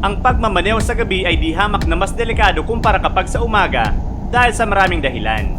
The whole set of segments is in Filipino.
Ang pagmamaneho sa gabi ay di hamak na mas delikado kumpara kapag sa umaga dahil sa maraming dahilan.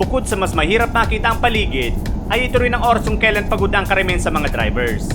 Bukod sa mas mahirap makita ang paligid, ay ito rin ang oras kung kailan pagod ang karamihan sa mga drivers.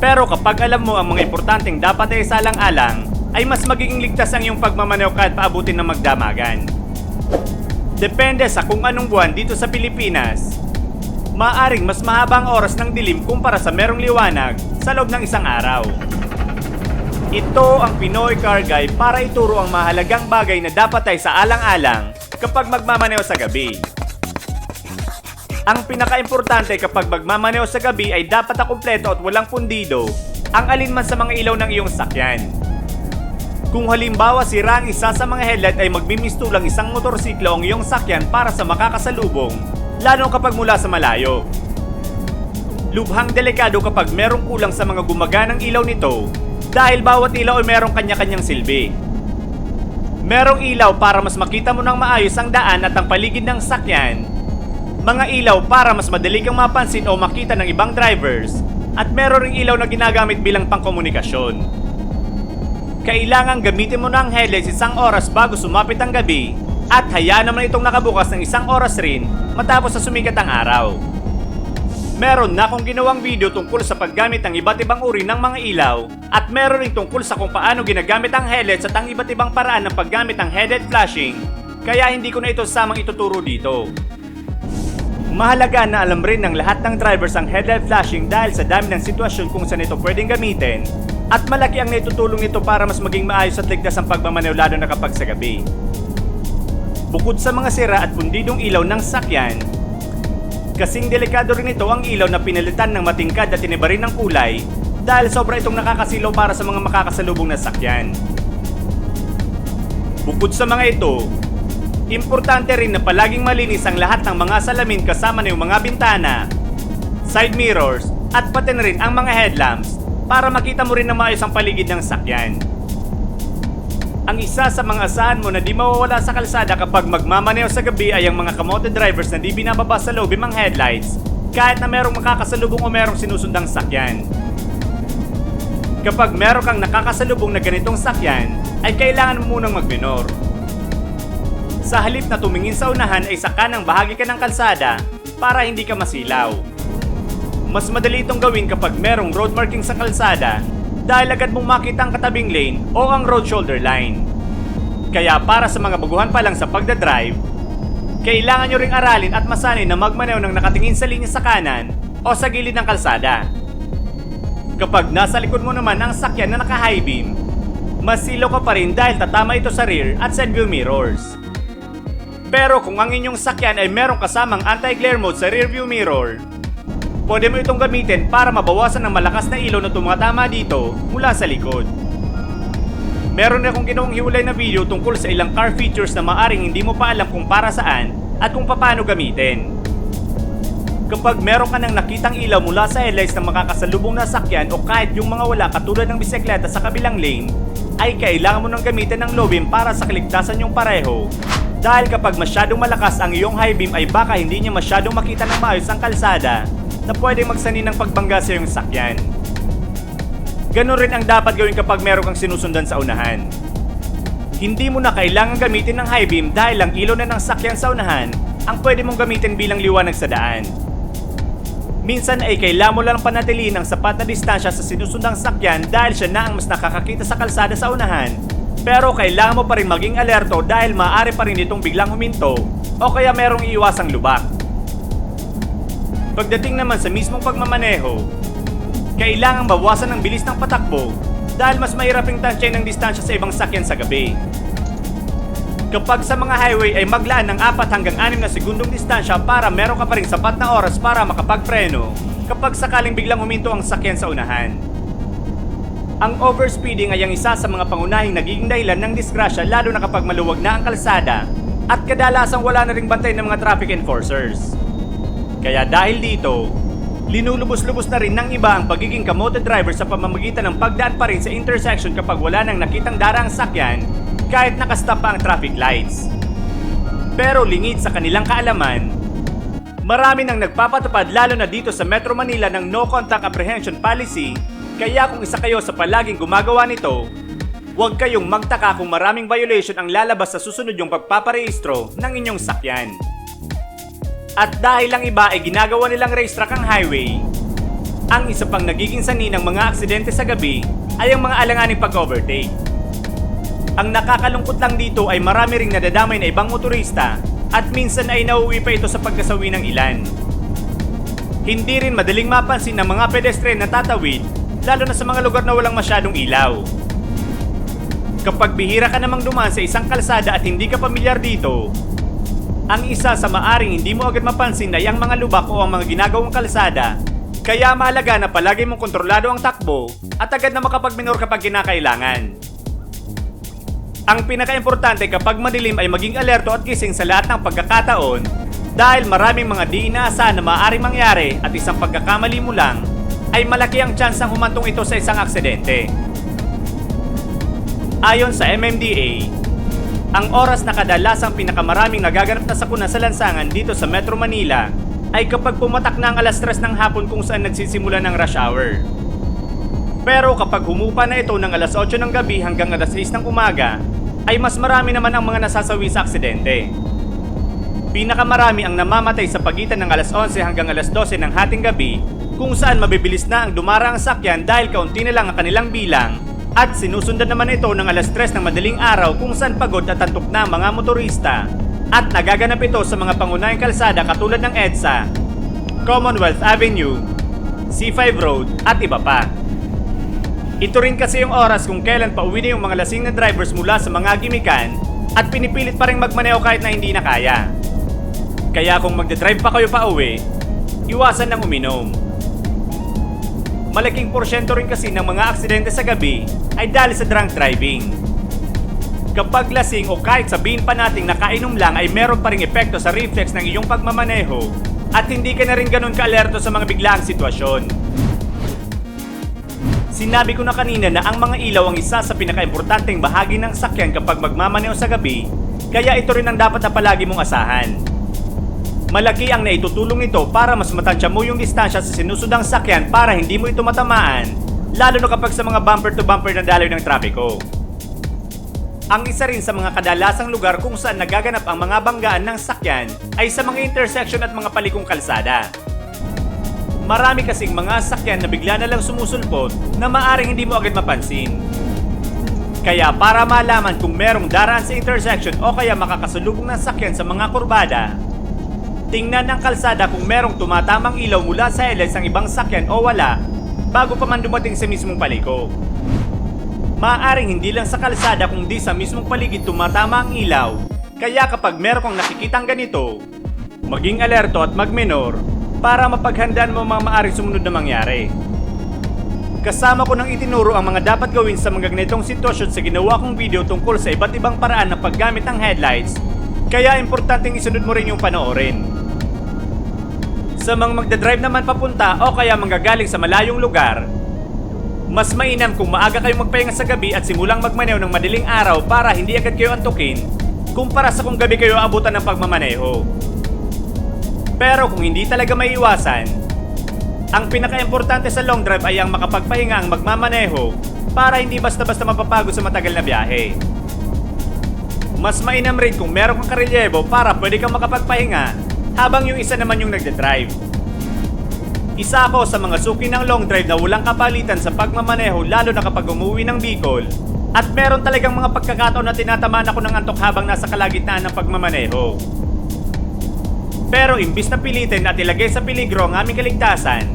Pero kapag alam mo ang mga importanteng dapat ay salang-alang, ay mas magiging ligtas ang iyong pagmamaneho kahit paabutin ng magdamagan. Depende sa kung anong buwan dito sa Pilipinas, maaring mas mahaba ang oras ng dilim kumpara sa merong liwanag sa loob ng isang araw. Ito ang Pinoy Car Guide para ituro ang mahalagang bagay na dapat ay sa alang-alang kapag magmamaneho sa gabi. Ang pinaka-importante kapag magmamaneho sa gabi ay dapat na kumpleto at walang pundido ang alinman sa mga ilaw ng iyong sakyan. Kung halimbawa sira ang isa sa mga headlight ay magbimistulang isang motorsiklo ang iyong sakyan para sa makakasalubong, lalo kapag mula sa malayo. Lubhang delikado kapag merong kulang sa mga gumaganang ilaw nito dahil bawat ilaw ay merong kanya-kanyang silbi. Merong ilaw para mas makita mo ng maayos ang daan at ang paligid ng sakyan. Mga ilaw para mas madali kang mapansin o makita ng ibang drivers. At meron ring ilaw na ginagamit bilang pangkomunikasyon. Kailangan gamitin mo ng headlights isang oras bago sumapit ang gabi at hayaan naman itong nakabukas ng isang oras rin matapos sa sumikat ang araw. Meron na akong ginawang video tungkol sa paggamit ng iba't ibang uri ng mga ilaw at meron rin tungkol sa kung paano ginagamit ang headlights at ang iba't ibang paraan ng paggamit ng headlight flashing kaya hindi ko na ito samang ituturo dito. Mahalaga na alam rin ng lahat ng drivers ang headlight flashing dahil sa dami ng sitwasyon kung saan ito pwedeng gamitin at malaki ang naitutulong nito para mas maging maayos at ligtas ang pagmamaneho lalo na kapag sa gabi. Bukod sa mga sira at pundidong ilaw ng sakyan, kasing delikado rin ito ang ilaw na pinalitan ng matingkad at tiniba rin ng kulay dahil sobra itong nakakasilaw para sa mga makakasalubong na sakyan. Bukod sa mga ito, importante rin na palaging malinis ang lahat ng mga salamin kasama na yung mga bintana, side mirrors, at pati na rin ang mga headlamps para makita mo rin na maayos ang paligid ng sakyan. Ang isa sa mga asahan mo na di mawawala sa kalsada kapag magmamaneho sa gabi ay ang mga kamote drivers na di binababa sa loob ang headlights kahit na merong makakasalubong o merong sinusundang sakyan. Kapag meron kang nakakasalubong na ganitong sakyan, ay kailangan mo munang magminor. Sa halip na tumingin sa unahan ay sa kanang bahagi ka ng kalsada para hindi ka masilaw. Mas madali itong gawin kapag merong road marking sa kalsada dahil agad mong makita ang katabing lane o ang road shoulder line. Kaya para sa mga baguhan pa lang sa pagdadrive, kailangan nyo ring aralin at masanay na magmaneho ng nakatingin sa linya sa kanan o sa gilid ng kalsada. Kapag nasa likod mo naman ang sakyan na naka-high beam, masilaw ka pa rin dahil tatama ito sa rear at side view mirrors. Pero kung ang inyong sakyan ay merong kasamang anti-glare mode sa rear view mirror, pwede mo itong gamitin para mabawasan ang malakas na ilaw na tumatama dito mula sa likod. Meron na akong ginawang hiwalay na video tungkol sa ilang car features na maaring hindi mo pa alam kung para saan at kung paano gamitin. Kapag meron ka nang nakitang ilaw mula sa headlights ng makakasalubong na sakyan o kahit yung mga wala katulad ng bisikleta sa kabilang lane, ay kailangan mo nang gamitin ng low beam para sa kaligtasan yung pareho. Dahil kapag masyadong malakas ang iyong high beam ay baka hindi niya masyadong makita ng maayos ang kalsada na pwedeng magsani ng pagbangga sa iyong sakyan. Ganon rin ang dapat gawin kapag meron kang sinusundan sa unahan. Hindi mo na kailangan gamitin ng high beam dahil ang ilaw na ng sakyan sa unahan ang pwede mong gamitin bilang liwanag sa daan. Minsan ay kailangan mo lang panatilihin ang sapat na distansya sa sinusundang sakyan dahil siya na ang mas nakakakita sa kalsada sa unahan. Pero kailangan mo pa rin maging alerto dahil maaari pa rin itong biglang huminto o kaya merong iiwasang lubak. Pagdating naman sa mismong pagmamaneho, kailangang bawasan ang bilis ng patakbo dahil mas mahirap yung tansya ng distansya sa ibang sakyan sa gabi. Kapag sa mga highway ay maglaan ng 4 hanggang 6 na segundong distansya para meron ka pa rin sapat na oras para makapagpreno kapag sakaling biglang huminto ang sakyan sa unahan. Ang overspeeding ay ang isa sa mga pangunahing nagiging dahilan ng disgrasya lalo na kapag maluwag na ang kalsada at kadalasang wala na ring bantay ng mga traffic enforcers. Kaya dahil dito, linulubos-lubos na rin ng iba ang pagiging kamote driver sa pamamagitan ng pagdaan pa rin sa intersection kapag wala nang nakitang darang sakyan kahit nakastop pa ang traffic lights. Pero lingid sa kanilang kaalaman, marami nang nagpapatupad lalo na dito sa Metro Manila ng no contact apprehension policy Kaya kung isa kayo sa palaging gumagawa nito, huwag kayong magtaka kung maraming violation ang lalabas sa susunod yung pagpaparehistro ng inyong sakyan. At dahil ang iba ay ginagawa nilang racetrack ang highway, ang isa pang nagiging sani ng mga aksidente sa gabi ay ang mga alanganing pag-overtake. Ang nakakalungkot lang dito ay marami ring nadadamay na ibang motorista at minsan ay nauwi pa ito sa pagkasawi ng ilan. Hindi rin madaling mapansin ng mga pedestrian na tatawid lalo na sa mga lugar na walang masyadong ilaw. Kapag bihira ka namang dumaan sa isang kalsada at hindi ka pamilyar dito, ang isa sa maaring hindi mo agad mapansin ay ang mga lubak o ang mga ginagawang kalsada. Kaya mahalaga na palagi mong kontrolado ang takbo at agad na makapagminor kapag kinakailangan. Ang pinaka-importante kapag madilim ay maging alerto at gising sa lahat ng pagkakataon dahil maraming mga di inaasahan na maaaring mangyari at isang pagkakamali mo lang ay malaki ang tsansang humantong ito sa isang aksidente. Ayon sa MMDA, ang oras na kadalasang pinakamaraming nagaganap na sakuna sa lansangan dito sa Metro Manila ay kapag pumatak na ang alas 3 ng hapon kung saan nagsisimula ng rush hour. Pero kapag humupa na ito ng alas 8 ng gabi hanggang alas 6 ng umaga, ay mas marami naman ang mga nasasawi sa aksidente. Pinakamarami ang namamatay sa pagitan ng alas 11 hanggang alas 12 ng hating gabi kung saan mabibilis na ang dumara ang sakyan dahil kaunti na lang ang kanilang bilang at sinusundan naman ito ng alas 3 ng madaling araw kung saan pagod at antok na mga motorista at nagaganap ito sa mga pangunahing kalsada katulad ng EDSA, Commonwealth Avenue, C5 Road at iba pa. Ito rin kasi yung oras kung kailan pa uwi na yung mga lasing na drivers mula sa mga gimikan at pinipilit pa rin magmaneho kahit na hindi na kaya. Kaya kung magdadrive pa kayo pa uwi, iwasan ng uminom. Malaking porsyento rin kasi ng mga aksidente sa gabi ay dahil sa drunk driving. Kapag lasing o kahit sabihin pa nating nakainom lang ay meron pa ring epekto sa reflex ng iyong pagmamaneho at hindi ka na rin ganun kaalerto sa mga biglaang sitwasyon. Sinabi ko na kanina na ang mga ilaw ang isa sa pinakaimportanteng bahagi ng sakyan kapag magmamaneho sa gabi, kaya ito rin ang dapat na palagi mong asahan. Malaki ang naitutulong nito para mas matansya mo yung distansya sa sinusudang sakyan para hindi mo ito matamaan, lalo na kapag sa mga bumper-to-bumper na daloy ng trapiko. Ang isa rin sa mga kadalasang lugar kung saan nagaganap ang mga banggaan ng sakyan ay sa mga intersection at mga palikong kalsada. Marami kasing mga sakyan na bigla na lang sumusulpot na maaring hindi mo agad mapansin. Kaya para malaman kung merong daraan sa intersection o kaya makakasalubong ng sakyan sa mga kurbada, tingnan ng kalsada kung merong tumatamang ilaw mula sa LS ng ibang sakyan o wala bago pa man dumating sa mismong paliko. Maaring hindi lang sa kalsada kundi sa mismong paligid tumatama ang ilaw, kaya kapag meron kang nakikitang ganito, maging alerto at magmenor para mapaghandaan mo mga maaaring sumunod na mangyari. Kasama ko nang itinuro ang mga dapat gawin sa mga ganitong sitwasyon sa ginawa kong video tungkol sa iba't ibang paraan ng paggamit ng headlights, kaya importanteng isunod mo rin yung panoorin. Sa mga magdadrive naman papunta o kaya manggagaling sa malayong lugar, mas mainam kung maaga kayong magpahinga sa gabi at simulang magmaneho ng madaling araw para hindi agad kayo antukin kumpara sa kung gabi kayo abutan ng pagmamaneho. Pero kung hindi talaga maiiwasan, ang pinaka-importante sa long drive ay ang makapagpahinga ang magmamaneho para hindi basta-basta mapapagod sa matagal na biyahe. Mas mainam rin kung meron kang karelyebo para pwede kang makapagpahinga habang yung isa naman yung nagde-drive. Isa ako sa mga suki ng long drive na walang kapalitan sa pagmamaneho lalo na kapag umuwi ng Bicol at meron talagang mga pagkakataon na tinatamaan ako ng antok habang nasa kalagitnaan ng pagmamaneho. Pero imbis na pilitin at ilagay sa peligro ang aming kaligtasan,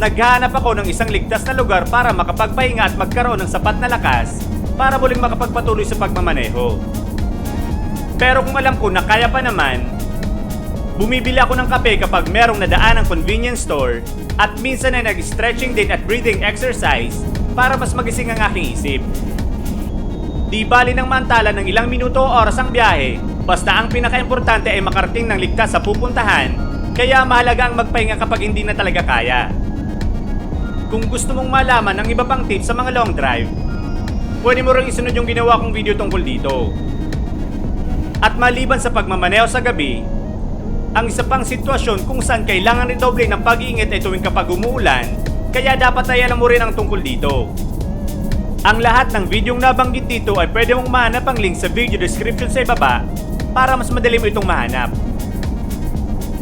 naghahanap ako ng isang ligtas na lugar para makapagpahinga at magkaroon ng sapat na lakas para muling makapagpatuloy sa pagmamaneho. Pero kung alam ko na kaya pa naman, bumibili ako ng kape kapag merong nadaan ng convenience store at minsan ay nag-stretching din at breathing exercise para mas magising ang aking isip. Di bali ng mantala ng ilang minuto o oras ang biyahe, basta ang pinaka-importante ay makarating ng ligtas sa pupuntahan, kaya mahalaga ang magpahinga kapag hindi na talaga kaya. Kung gusto mong malaman ng iba pang tips sa mga long drive, pwede mo rin isunod yung ginawa kong video tungkol dito. At maliban sa pagmamaneho sa gabi, ang isa pang sitwasyon kung saan kailangan redoble ng pag-iingat ay tuwing kapag umuulan Kaya dapat ay alam mo rin ang tungkol dito. Ang lahat ng videong nabanggit dito ay pwede mong mahanap ang link sa video description sa ibaba para mas madali mo itong mahanap.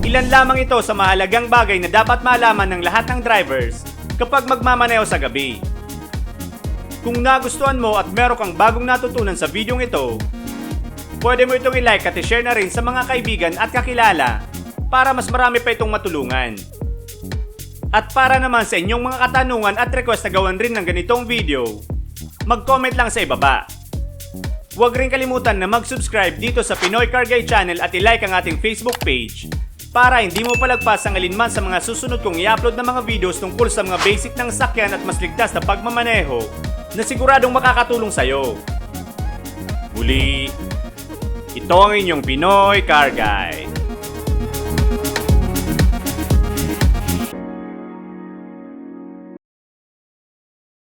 Ilan lamang ito sa mahalagang bagay na dapat malaman ng lahat ng drivers kapag magmamaneho sa gabi. Kung nagustuhan mo at meron kang bagong natutunan sa videong ito, pwede mo itong i-like at i-share na rin sa mga kaibigan at kakilala para mas marami pa itong matulungan. At para naman sa inyong mga katanungan at request na gawan rin ng ganitong video, mag-comment lang sa ibaba. Huwag rin kalimutan na mag-subscribe dito sa Pinoy Car Guy channel at i-like ang ating Facebook page para hindi mo palagpas ang alinman sa mga susunod kong i-upload na mga videos tungkol sa mga basic ng sakyan at mas ligtas na pagmamaneho na siguradong makakatulong sa'yo. Muli, ito ang inyong Pinoy Car Guy.